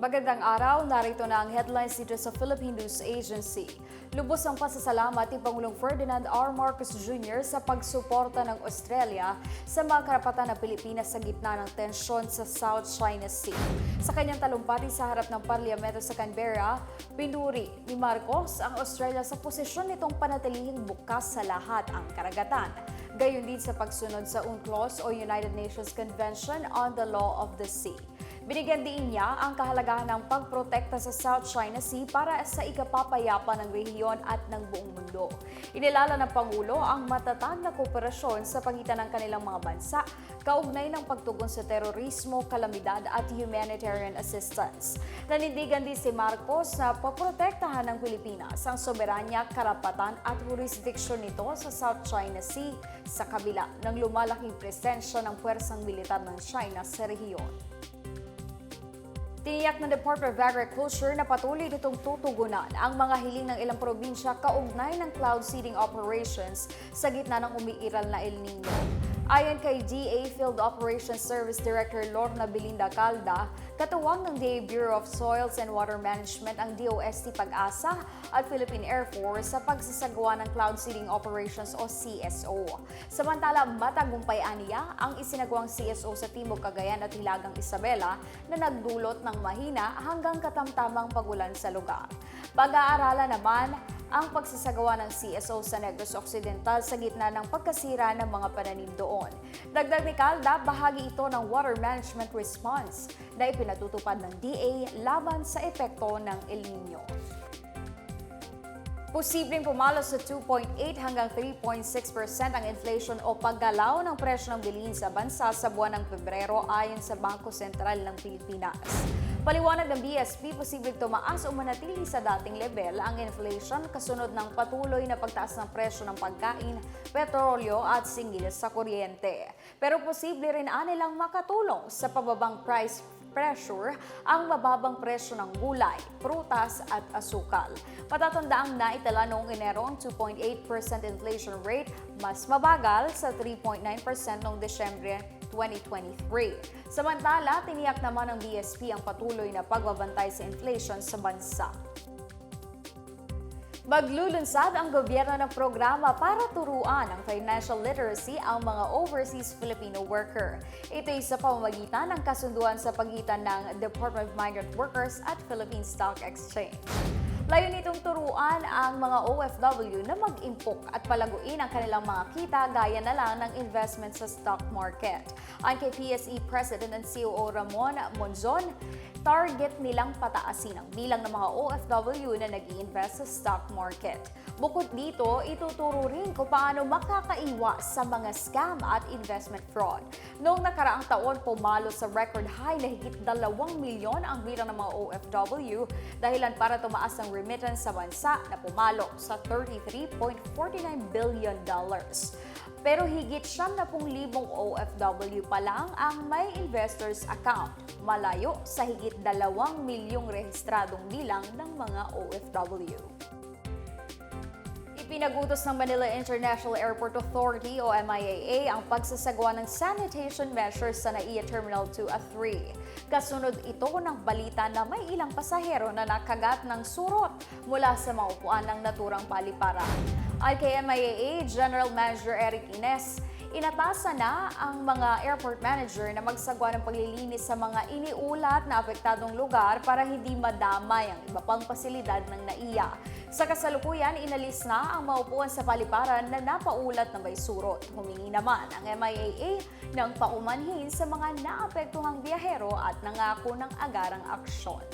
Magandang araw, narito na ang headlines dito sa Philippine News Agency. Lubos ang pasasalamat ni Pangulong Ferdinand R. Marcos Jr. sa pagsuporta ng Australia sa mga karapatan ng Pilipinas sa gitna ng tensyon sa South China Sea. Sa kanyang talumpati sa harap ng parlamento sa Canberra, pinuri ni Marcos ang Australia sa posisyon nitong panatilihing bukas sa lahat ang karagatan. Gayon din sa pagsunod sa UNCLOS o United Nations Convention on the Law of the Sea. Binigyan din niya ang kahalagahan ng pagprotekta sa South China Sea para sa ikapapayapa ng rehiyon at ng buong mundo. Inilala ng Pangulo ang matatag na kooperasyon sa pagitan ng kanilang mga bansa kaugnay ng pagtugon sa terorismo, kalamidad at humanitarian assistance. Nanindigan din si Marcos na poprotektahan ng Pilipinas ang soberanya, karapatan at jurisdiksyon nito sa South China Sea sa kabila ng lumalaking presensya ng puwersang militar ng China sa rehiyon. Tiniyak ng Department of Agriculture na patuloy nitong tutugunan ang mga hiling ng ilang probinsya kaugnay ng cloud seeding operations sa gitna ng umiiral na El Nino. Ayon kay DA Field Operations Service Director Lorna Belinda Calda, katuwang ng DA Bureau of Soils and Water Management ang DOST Pag-asa at Philippine Air Force sa pagsasagawa ng Cloud Seeding Operations o CSO. Samantala, matagumpay aniya ang isinagawang CSO sa Timog Cagayan at Hilagang Isabela na nagdulot ng mahina hanggang katamtamang pagulan sa lugar. Pag-aaralan naman ang pagsasagawa ng CSO sa Negros Occidental sa gitna ng pagkasira ng mga pananim doon. Dagdag ni Calda, bahagi ito ng water management response na ipinatutupad ng DA laban sa epekto ng El Nino. Posibleng pumalo sa 2.8 hanggang 3.6% ang inflation o paggalaw ng presyo ng bilhin sa bansa sa buwan ng Pebrero ayon sa Bangko Sentral ng Pilipinas. Paliwanag ng BSP, posibleng tumaas o manatili sa dating level ang inflation kasunod ng patuloy na pagtaas ng presyo ng pagkain, petrolyo at singgil sa kuryente. Pero posible rin anilang makatulong sa pababang price pressure ang mababang presyo ng gulay, prutas at asukal. Patatandaang naitala noong Enero ang 2.8% inflation rate, mas mabagal sa 3.9% noong Desyembre 2023. Samantala, tiniyak naman ng BSP ang patuloy na pagbabantay sa inflation sa bansa. Maglulunsad ang gobyerno ng programa para turuan ng financial literacy ang mga overseas Filipino worker. Ito ay sa pamamagitan ng kasunduan sa pagitan ng Department of Migrant Workers at Philippine Stock Exchange. Layon nitong turuan ang mga OFW na mag-impok at palaguin ang kanilang mga kita gaya na lang ng investment sa stock market. Ang kay PSE President and COO Ramon Monzon, target nilang pataasin ang bilang ng mga OFW na nag invest sa stock market. Bukod dito, ituturo rin kung paano makakaiwas sa mga scam at investment fraud. Noong nakaraang taon, pumalo sa record high na higit 2 milyon ang bilang ng mga OFW dahilan para tumaas ang remittance sa bansa na pumalo sa 33.49 billion dollars. Pero higit 70,000 OFW pa lang ang may investors account, malayo sa higit 2 milyong rehistradong bilang ng mga OFW. Ipinagutos ng Manila International Airport Authority o MIAA ang pagsasagawa ng sanitation measures sa NAIA Terminal 2 at 3. Kasunod ito ng balita na may ilang pasahero na nakagat ng surot mula sa mga ng naturang paliparan. Ay kay MIAA General Manager Eric Ines, Inatasan na ang mga airport manager na magsagwa ng paglilinis sa mga iniulat na apektadong lugar para hindi madamay ang iba pang pasilidad ng NAIA. Sa kasalukuyan, inalis na ang maupuan sa paliparan na napaulat na may surot. Humingi naman ang MIAA ng paumanhin sa mga naapektuhang biyahero at nangako ng agarang aksyon.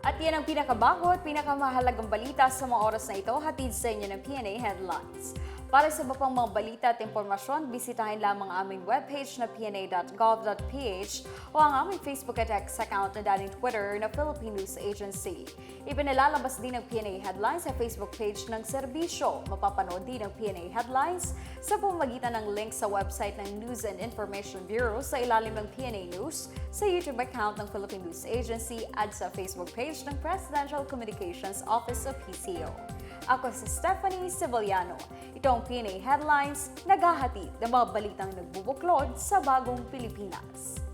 At yan ang pinakabago at pinakamahalagang balita sa mga oras na ito hatid sa inyo ng PNA Headlines. Para sa iba pang mga balita at impormasyon, bisitahin lamang ang aming webpage na pna.gov.ph o ang aming Facebook at X account na dating Twitter na Philippine News Agency. Ipinalalabas din ng PNA Headlines sa Facebook page ng serbisyo. Mapapanood din ang PNA Headlines sa pamamagitan ng link sa website ng News and Information Bureau sa ilalim ng PNA News, sa YouTube account ng Philippine News Agency at sa Facebook page ng Presidential Communications Office of PCO. Ako si Stephanie Civiliano. Ito ang PNA Headlines, naghahatid ng mga balitang nagbubuklod sa bagong Pilipinas.